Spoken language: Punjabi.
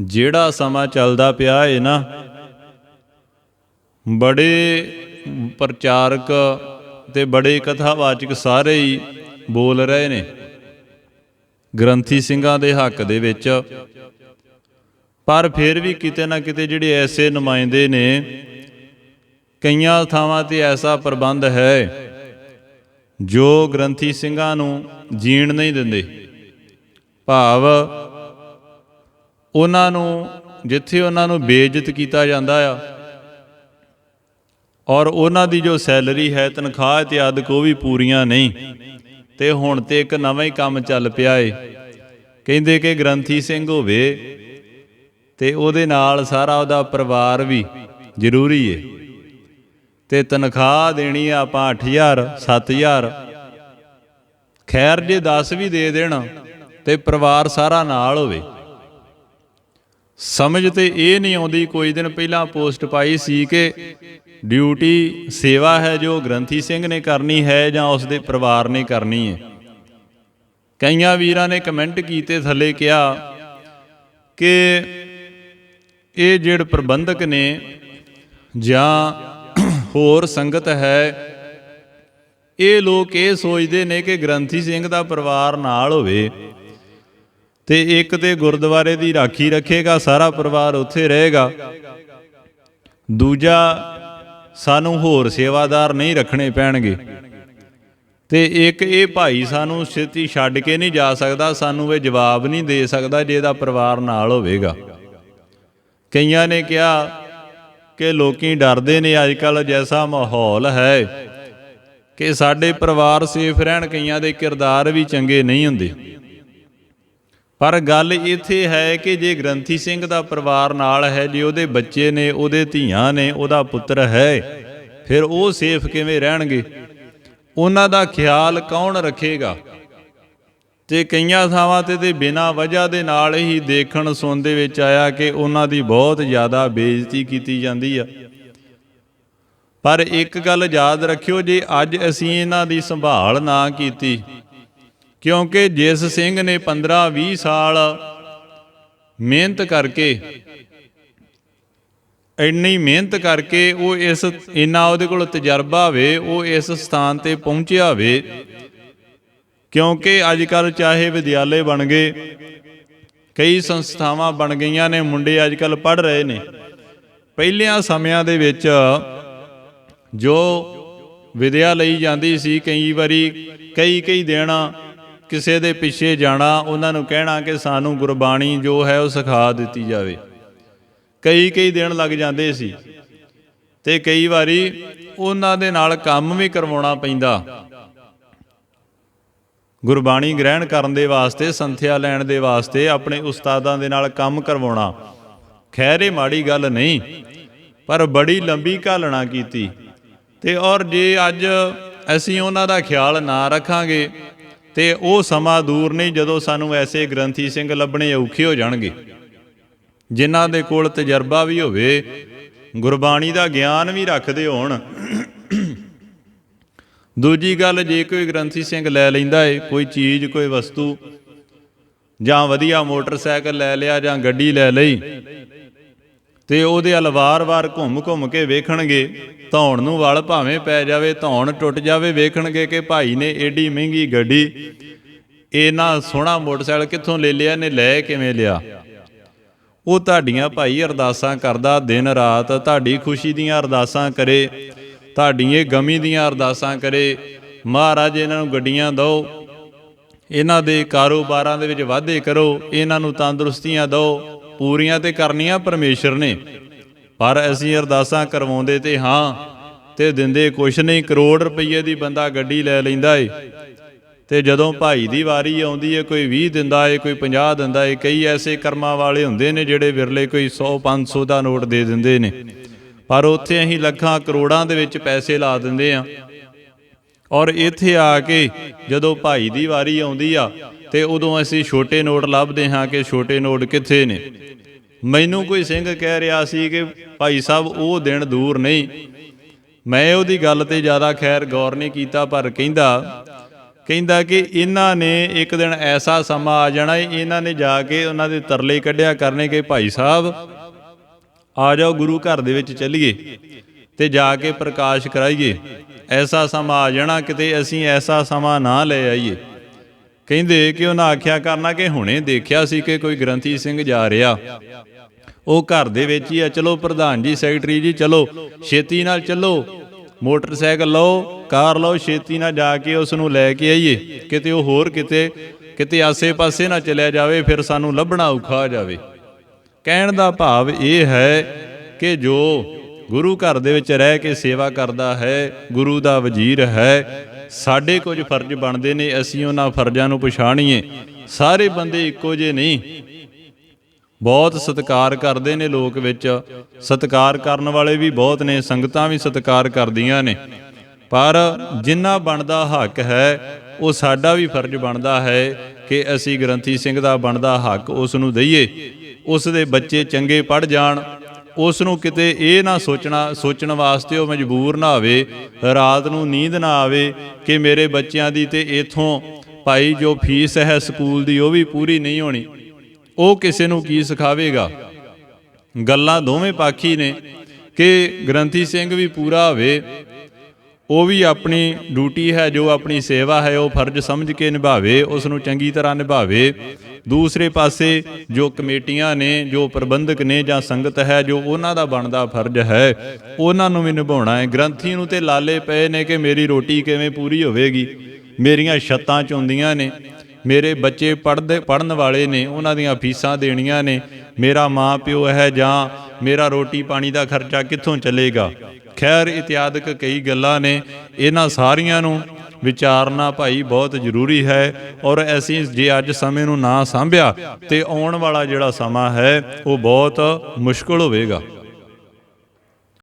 ਜਿਹੜਾ ਸਮਾਂ ਚੱਲਦਾ ਪਿਆ ਏ ਨਾ, ਬੜੇ ਪ੍ਰਚਾਰਕ ਤੇ ਬੜੇ ਕਥਾਵਾਚਕ ਸਾਰੇ ਹੀ ਬੋਲ ਰਹੇ ਨੇ। ਗ੍ਰੰਥੀ ਸਿੰਘਾਂ ਦੇ ਹੱਕ ਦੇ ਵਿੱਚ। ਪਰ ਫਿਰ ਵੀ ਕਿਤੇ ਨਾ ਕਿਤੇ ਜਿਹੜੇ ਐਸੇ ਨੁਮਾਇੰਦੇ ਨੇ, ਕਈਆਂ ਥਾਵਾਂ ਤੇ ਐਸਾ ਪ੍ਰਬੰਧ ਹੈ ਜੋ ਗ੍ਰੰਥੀ ਸਿੰਘਾਂ ਨੂੰ ਜੀਣ ਨਹੀਂ ਦਿੰਦੇ। ਭਾਵ ਉਹਨਾਂ ਨੂੰ, ਜਿੱਥੇ ਉਹਨਾਂ ਨੂੰ ਬੇਇੱਜ਼ਤ ਕੀਤਾ ਜਾਂਦਾ ਆ, ਔਰ ਉਹਨਾਂ ਦੀ ਜੋ ਸੈਲਰੀ ਹੈ, ਤਨਖਾਹ ਇਤਿਆਦਿ ਉਹ ਵੀ ਪੂਰੀਆਂ ਨਹੀਂ। ਤੇ ਹੁਣ ਤੇ ਇੱਕ ਨਵਾਂ ਹੀ ਕੰਮ ਚੱਲ ਪਿਆ ਏ। ਕਹਿੰਦੇ ਕਿ ਗ੍ਰੰਥੀ ਸਿੰਘ ਹੋਵੇ, ਤੇ ਉਹਦੇ ਨਾਲ ਸਾਰਾ ਉਹਦਾ ਪਰਿਵਾਰ ਵੀ ਜ਼ਰੂਰੀ ਏ। ਤੇ ਤਨਖਾਹ ਦੇਣੀ ਆ ਆਪਾਂ 8000 7000 ਖੈਰ, ਜੇ 10 ਵੀ ਦੇ ਦੇਣ, ਤੇ ਪਰਿਵਾਰ ਸਾਰਾ ਨਾਲ ਹੋਵੇ। ਸਮਝ ਤੇ ਇਹ ਨਹੀਂ ਆਉਂਦੀ, ਕੋਈ ਦਿਨ ਪਹਿਲਾਂ ਪੋਸਟ ਪਾਈ ਸੀ ਕਿ ਡਿਊਟੀ ਸੇਵਾ ਹੈ ਜੋ ਗ੍ਰੰਥੀ ਸਿੰਘ ਨੇ ਕਰਨੀ ਹੈ ਜਾਂ ਉਸ ਦੇ ਪਰਿਵਾਰ ਨੇ ਕਰਨੀ ਹੈ। ਕਈਆਂ ਵੀਰਾਂ ਨੇ ਕਮੈਂਟ ਕੀਤੇ ਥੱਲੇ ਕਿਹਾ ਕਿ ਇਹ ਜਿਹੜੇ ਪ੍ਰਬੰਧਕ ਨੇ ਜਾਂ ਹੋਰ ਸੰਗਤ ਹੈ, ਇਹ ਲੋਕ ਇਹ ਸੋਚਦੇ ਨੇ ਕਿ ਗ੍ਰੰਥੀ ਸਿੰਘ ਦਾ ਪਰਿਵਾਰ ਨਾਲ ਹੋਵੇ। ਤੇ ਇੱਕ ਤੇ ਗੁਰਦੁਆਰੇ ਦੀ ਰਾਖੀ ਰੱਖੇਗਾ, ਸਾਰਾ ਪਰਿਵਾਰ ਉੱਥੇ ਰਹੇਗਾ। ਦੂਜਾ, ਸਾਨੂੰ ਹੋਰ ਸੇਵਾਦਾਰ ਨਹੀਂ ਰੱਖਣੇ ਪੈਣਗੇ। ਤੇ ਇੱਕ ਇਹ ਭਾਈ ਸਾਨੂੰ ਛੇਤੀ ਛੱਡ ਕੇ ਨਹੀਂ ਜਾ ਸਕਦਾ, ਸਾਨੂੰ ਇਹ ਜਵਾਬ ਨਹੀਂ ਦੇ ਸਕਦਾ ਜੇ ਇਹਦਾ ਪਰਿਵਾਰ ਨਾਲ ਹੋਵੇਗਾ। ਕਈਆਂ ਨੇ ਕਿਹਾ ਕਿ ਲੋਕੀ ਡਰਦੇ ਨੇ ਅੱਜ ਕੱਲ ਜੈਸਾ ਮਾਹੌਲ ਹੈ ਕਿ ਸਾਡੇ ਪਰਿਵਾਰ ਸੇਫ ਰਹਿਣ, ਕਈਆਂ ਦੇ ਕਿਰਦਾਰ ਵੀ ਚੰਗੇ ਨਹੀਂ ਹੁੰਦੇ। ਪਰ ਗੱਲ ਇੱਥੇ ਹੈ ਕਿ ਜੇ ਗ੍ਰੰਥੀ ਸਿੰਘ ਦਾ ਪਰਿਵਾਰ ਨਾਲ ਹੈ, ਜੇ ਉਹਦੇ ਬੱਚੇ ਨੇ, ਉਹਦੇ ਧੀਆਂ ਨੇ, ਉਹਦਾ ਪੁੱਤਰ ਹੈ, ਫਿਰ ਉਹ ਸੇਫ ਕਿਵੇਂ ਰਹਿਣਗੇ? ਉਹਨਾਂ ਦਾ ਖਿਆਲ ਕੌਣ ਰੱਖੇਗਾ? ਤੇ ਕਈਆਂ ਥਾਵਾਂ ਤੇ ਤੇ ਬਿਨਾਂ ਵਜ੍ਹਾ ਦੇ ਨਾਲ ਹੀ ਦੇਖਣ ਸੁਣ ਦੇ ਵਿੱਚ ਆਇਆ ਕਿ ਉਹਨਾਂ ਦੀ ਬਹੁਤ ਜ਼ਿਆਦਾ ਬੇਇੱਜ਼ਤੀ ਕੀਤੀ ਜਾਂਦੀ ਆ। ਪਰ ਇੱਕ ਗੱਲ ਯਾਦ ਰੱਖਿਓ, ਜੇ ਅੱਜ ਅਸੀਂ ਇਹਨਾਂ ਦੀ ਸੰਭਾਲ ਨਾ ਕੀਤੀ ਕਿਉਂਕਿ ਜਿਸ ਸਿੰਘ ਨੇ 15-20 ਸਾਲ ਮਿਹਨਤ ਕਰਕੇ, ਇੰਨੀ ਮਿਹਨਤ ਕਰਕੇ ਉਹ ਇਸ, ਇੰਨਾ ਉਹਦੇ ਕੋਲ ਤਜਰਬਾ ਹੋਵੇ, ਉਹ ਇਸ ਸਥਾਨ ਤੇ ਪਹੁੰਚਿਆ ਹੋਵੇ। ਕਿਉਂਕਿ ਅੱਜ ਕੱਲ ਚਾਹੇ ਵਿਦਿਆਲੇ ਬਣ ਗਏ, ਕਈ ਸੰਸਥਾਵਾਂ ਬਣ ਗਈਆਂ ਨੇ, ਮੁੰਡੇ ਅੱਜ ਕੱਲ ਪੜ ਰਹੇ ਨੇ। ਪਹਿਲਿਆਂ ਸਮਿਆਂ ਦੇ ਵਿੱਚ ਜੋ ਵਿਦਿਆ ਲਈ ਜਾਂਦੀ ਸੀ, ਕਈ ਵਾਰੀ ਕਈ ਕਈ ਦਿਨ ਕਿਸੇ ਦੇ ਪਿੱਛੇ ਜਾਣਾ, ਉਹਨਾਂ ਨੂੰ ਕਹਿਣਾ ਕਿ ਸਾਨੂੰ ਗੁਰਬਾਣੀ ਜੋ ਹੈ ਉਹ ਸਿਖਾ ਦਿੱਤੀ ਜਾਵੇ। ਕਈ ਕਈ ਦਿਨ ਲੱਗ ਜਾਂਦੇ ਸੀ ਤੇ ਕਈ ਵਾਰੀ ਉਹਨਾਂ ਦੇ ਨਾਲ ਕੰਮ ਵੀ ਕਰਵਾਉਣਾ ਪੈਂਦਾ। ਗੁਰਬਾਣੀ ਗ੍ਰਹਿਣ ਕਰਨ ਦੇ ਵਾਸਤੇ, ਸੰਥਿਆ ਲੈਣ ਦੇ ਵਾਸਤੇ, ਆਪਣੇ ਉਸਤਾਦਾਂ ਦੇ ਨਾਲ ਕੰਮ ਕਰਵਾਉਣਾ। ਖੈਰ, ਇਹ ਮਾੜੀ ਗੱਲ ਨਹੀਂ, ਪਰ ਬੜੀ ਲੰਬੀ ਘਾਲਣਾ ਕੀਤੀ। ਤੇ ਔਰ ਜੇ ਅੱਜ ਅਸੀਂ ਉਹਨਾਂ ਦਾ ਖਿਆਲ ਨਾ ਰੱਖਾਂਗੇ ਤੇ ਉਹ ਸਮਾਂ ਦੂਰ ਨਹੀਂ ਜਦੋਂ ਸਾਨੂੰ ਐਸੇ ਗ੍ਰੰਥੀ ਸਿੰਘ ਲੱਭਣੇ ਔਖੇ ਹੋ ਜਾਣਗੇ। ਜਿਨ੍ਹਾਂ ਦੇ ਕੋਲ ਤਜਰਬਾ ਵੀ ਹੋਵੇ, ਗੁਰਬਾਣੀ ਦਾ ਗਿਆਨ ਵੀ ਰੱਖਦੇ ਹੋਣ। ਦੂਜੀ ਗੱਲ, ਜੇ ਕੋਈ ਗ੍ਰੰਥੀ ਸਿੰਘ ਲੈ ਲੈਂਦਾ ਏ, ਕੋਈ ਚੀਜ਼, ਕੋਈ ਵਸਤੂ, ਜਾਂ ਵਧੀਆ ਮੋਟਰਸਾਈਕਲ ਲੈ ਲਿਆ ਜਾਂ ਗੱਡੀ ਲੈ ਲਈ ਤੇ ਉਹਦੇ ਵੱਲ ਵਾਰ-ਵਾਰ ਘੁੰਮ-ਘੁੰਮ ਕੇ ਵੇਖਣਗੇ। ਧੌਣ ਨੂੰ ਵਲ ਭਾਵੇਂ ਪੈ ਜਾਵੇ, ਧੌਣ ਟੁੱਟ ਜਾਵੇ, ਵੇਖਣਗੇ ਕਿ ਭਾਈ ਨੇ ਏਡੀ ਮਹਿੰਗੀ ਗੱਡੀ ਇਹਨਾਂ ਸੋਹਣਾ ਮੋਟਰਸਾਈਕਲ ਕਿੱਥੋਂ ਲੈ ਲਿਆ ਨੇ ਲੈ ਕਿਵੇਂ ਲਿਆ। ਉਹ ਤੁਹਾਡੀਆਂ ਭਾਈ ਅਰਦਾਸਾਂ ਕਰਦਾ ਦਿਨ ਰਾਤ, ਤੁਹਾਡੀ ਖੁਸ਼ੀ ਦੀਆਂ ਅਰਦਾਸਾਂ ਕਰੇ ਤੁਹਾਡੀਆਂ ਗਮੀ ਦੀਆਂ ਅਰਦਾਸਾਂ ਕਰੇ। ਮਹਾਰਾਜ, ਇਹਨਾਂ ਨੂੰ ਗੱਡੀਆਂ ਦਿਓ, ਇਹਨਾਂ ਦੇ ਕਾਰੋਬਾਰਾਂ ਦੇ ਵਿੱਚ ਵਾਧੇ ਕਰੋ, ਇਹਨਾਂ ਨੂੰ ਤੰਦਰੁਸਤੀਆਂ ਦਿਓ। ਪੂਰੀਆਂ ਤੇ ਕਰਨੀਆਂ ਪਰਮੇਸ਼ਰ ਨੇ। ਪਰ ਅਸੀਂ ਅਰਦਾਸਾਂ ਕਰਵਾਉਂਦੇ ਤੇ ਹਾਂ, ਤੇ ਦਿੰਦੇ ਕੁਛ ਨਹੀਂ, ਕਰੋੜ ਰੁਪਏ ਦੀ ਬੰਦਾ ਗੱਡੀ ਲੈ ਲੈਂਦਾ ਏ। ਤੇ ਜਦੋਂ ਭਾਈ ਦੀ ਵਾਰੀ ਆਉਂਦੀ ਏ, ਕੋਈ 20 ਦਿੰਦਾ ਏ, ਕੋਈ 50 ਦਿੰਦਾ ਏ, ਕਈ ਐਸੇ ਕਰਮਾਂ ਵਾਲੇ ਹੁੰਦੇ ਨੇ ਜਿਹੜੇ ਵਿਰਲੇ ਕੋਈ 100 500 ਦਾ ਨੋਟ ਦੇ ਦਿੰਦੇ ਨੇ। ਪਰ ਉੱਥੇ ਅਸੀਂ ਲੱਖਾਂ, ਕਰੋੜਾਂ ਦੇ ਵਿੱਚ ਪੈਸੇ ਲਾ ਦਿੰਦੇ ਆ। ਔਰ ਇੱਥੇ ਆ ਕੇ ਜਦੋਂ ਭਾਈ ਦੀ ਵਾਰੀ ਆਉਂਦੀ ਆ ਤੇ ਉਦੋਂ ਅਸੀਂ ਛੋਟੇ ਨੋਟ ਲੱਭਦੇ ਹਾਂ ਕਿ ਛੋਟੇ ਨੋਟ ਕਿੱਥੇ ਨੇ। ਮੈਨੂੰ ਕੋਈ ਸਿੰਘ ਕਹਿ ਰਿਹਾ ਸੀ ਕਿ ਭਾਈ ਸਾਹਿਬ, ਉਹ ਦਿਨ ਦੂਰ ਨਹੀਂ। ਮੈਂ ਉਹਦੀ ਗੱਲ ਤੇ ਜ਼ਿਆਦਾ ਖੈਰ ਗੌਰ ਨਹੀਂ ਕੀਤਾ, ਪਰ ਕਹਿੰਦਾ ਕਹਿੰਦਾ ਕਿ ਇਹਨਾਂ ਨੇ ਇੱਕ ਦਿਨ ਐਸਾ ਸਮਾਂ ਆ ਜਾਣਾ ਇਹਨਾਂ ਨੇ ਜਾ ਕੇ ਉਹਨਾਂ ਦੇ ਤਰਲੇ ਕੱਢਿਆ ਕਰਨੇ ਕਿ ਭਾਈ ਸਾਹਿਬ, ਆ ਜਾਓ ਗੁਰੂ ਘਰ ਦੇ ਵਿੱਚ ਚੱਲੀਏ ਤੇ ਜਾ ਕੇ ਪ੍ਰਕਾਸ਼ ਕਰਾਈਏ। ਐਸਾ ਸਮਾਂ ਆ ਜਾਣਾ ਕਿਤੇ ਅਸੀਂ ਐਸਾ ਸਮਾਂ ਨਾ ਲੈ ਆਈਏ। ਕਹਿੰਦੇ ਕਿ ਉਹਨਾਂ ਆਖਿਆ ਕਰਨਾ ਕਿ ਹੁਣੇ ਦੇਖਿਆ ਸੀ ਕਿ ਕੋਈ ਗ੍ਰੰਥੀ ਸਿੰਘ ਜਾ ਰਿਹਾ। ਉਹ ਘਰ ਦੇ ਵਿੱਚ ਹੀ ਆ, ਚਲੋ ਪ੍ਰਧਾਨ ਜੀ, ਸੈਕਟਰੀ ਜੀ, ਚਲੋ, ਛੇਤੀ ਨਾਲ ਚੱਲੋ, ਮੋਟਰਸਾਈਕਲ ਲਓ, ਕਾਰ ਲਓ, ਛੇਤੀ ਨਾਲ ਜਾ ਕੇ ਉਸ ਨੂੰ ਲੈ ਕੇ ਆਈਏ। ਕਿਤੇ ਉਹ ਹੋਰ ਕਿਤੇ ਕਿਤੇ ਆਸੇ-ਪਾਸੇ ਨਾ ਚਲਿਆ ਜਾਵੇ, ਫਿਰ ਸਾਨੂੰ ਲੱਭਣਾ ਔਖਾ ਹੋ ਜਾਵੇ। ਕਹਿਣ ਦਾ ਭਾਵ ਇਹ ਹੈ ਕਿ ਜੋ ਗੁਰੂ ਘਰ ਦੇ ਵਿੱਚ ਰਹਿ ਕੇ ਸੇਵਾ ਕਰਦਾ ਹੈ, ਗੁਰੂ ਦਾ ਵਜ਼ੀਰ ਹੈ ਸਾਡੇ ਕੁਝ ਫਰਜ਼ ਬਣਦੇ ਨੇ, ਅਸੀਂ ਉਹਨਾਂ ਫਰਜ਼ਾਂ ਨੂੰ ਪਛਾਣੀਏ। ਸਾਰੇ ਬੰਦੇ ਇੱਕੋ ਜਿਹੇ ਨਹੀਂ। ਬਹੁਤ ਸਤਿਕਾਰ ਕਰਦੇ ਨੇ ਲੋਕ ਵਿੱਚ। ਸਤਿਕਾਰ ਕਰਨ ਵਾਲੇ ਵੀ ਬਹੁਤ ਨੇ, ਸੰਗਤਾਂ ਵੀ ਸਤਿਕਾਰ ਕਰਦੀਆਂ ਨੇ। ਪਰ ਜਿੰਨਾ ਬਣਦਾ ਹੱਕ ਹੈ, ਉਹ ਸਾਡਾ ਵੀ ਫਰਜ਼ ਬਣਦਾ ਹੈ ਕਿ ਅਸੀਂ ਗ੍ਰੰਥੀ ਸਿੰਘ ਦਾ ਬਣਦਾ ਹੱਕ ਉਸ ਨੂੰ ਦਈਏ। ਉਸ ਦੇ ਬੱਚੇ ਚੰਗੇ ਪੜ ਜਾਣ ਉਸ ਨੂੰ ਕਿਤੇ ਇਹ ਨਾ ਸੋਚਣਾ, ਸੋਚਣ ਵਾਸਤੇ ਉਹ ਮਜਬੂਰ ਨਾ ਹੋਵੇ, ਰਾਤ ਨੂੰ ਨੀਂਦ ਨਾ ਆਵੇ ਕਿ ਮੇਰੇ ਬੱਚਿਆਂ ਦੀ ਤੇ ਇਥੋਂ ਭਾਈ ਜੋ ਫੀਸ ਹੈ ਸਕੂਲ ਦੀ, ਉਹ ਵੀ ਪੂਰੀ ਨਹੀਂ ਹੋਣੀ। ਉਹ ਕਿਸੇ ਨੂੰ ਕੀ ਸਿਖਾਵੇਗਾ? ਗੱਲਾਂ ਦੋਵੇਂ ਪਾਖੀ ਨੇ ਕਿ ਗ੍ਰੰਥੀ ਸਿੰਘ ਵੀ ਪੂਰਾ ਹੋਵੇ ਉਹ ਵੀ ਆਪਣੀ ਡਿਊਟੀ ਹੈ, ਜੋ ਆਪਣੀ ਸੇਵਾ ਹੈ, ਉਹ ਫਰਜ਼ ਸਮਝ ਕੇ ਨਿਭਾਵੇ ਉਸ ਨੂੰ ਚੰਗੀ ਤਰ੍ਹਾਂ ਨਿਭਾਵੇ। ਦੂਸਰੇ ਪਾਸੇ ਜੋ ਕਮੇਟੀਆਂ ਨੇ, ਜੋ ਪ੍ਰਬੰਧਕ ਨੇ ਜਾਂ ਸੰਗਤ ਹੈ, ਜੋ ਉਹਨਾਂ ਦਾ ਬਣਦਾ ਫਰਜ਼ ਹੈ, ਉਹਨਾਂ ਨੂੰ ਵੀ ਨਿਭਾਉਣਾ ਹੈ। ਗ੍ਰੰਥੀ ਨੂੰ ਤੇ ਲਾਲੇ ਪਏ ਨੇ ਕਿ ਮੇਰੀ ਰੋਟੀ ਕਿਵੇਂ ਪੂਰੀ ਹੋਵੇਗੀ? ਮੇਰੀਆਂ ਛੱਤਾਂ ਚੁੰਦੀਆਂ ਨੇ, ਮੇਰੇ ਬੱਚੇ ਪੜ੍ਹਦੇ ਪੜਨ ਵਾਲੇ ਨੇ, ਉਹਨਾਂ ਦੀਆਂ ਫੀਸਾਂ ਦੇਣੀਆਂ ਨੇ, ਮੇਰਾ ਮਾਂ ਪਿਓ ਹੈ ਜਾਂ ਮੇਰਾ ਰੋਟੀ ਪਾਣੀ ਦਾ ਖਰਚਾ ਕਿੱਥੋਂ ਚੱਲੇਗਾ? ਖੈਰ ਇਤਿਆਦਿਕ ਕਈ ਗੱਲਾਂ ਨੇ। ਇਹਨਾਂ ਸਾਰੀਆਂ ਨੂੰ ਵਿਚਾਰਨਾ ਭਾਈ ਬਹੁਤ ਜ਼ਰੂਰੀ ਹੈ ਔਰ ਅਸੀਂ ਜੇ ਅੱਜ ਸਮੇਂ ਨੂੰ ਨਾ ਸਾਂਭਿਆ ਤੇ ਆਉਣ ਵਾਲਾ ਜਿਹੜਾ ਸਮਾਂ ਹੈ, ਉਹ ਬਹੁਤ ਮੁਸ਼ਕਲ ਹੋਵੇਗਾ।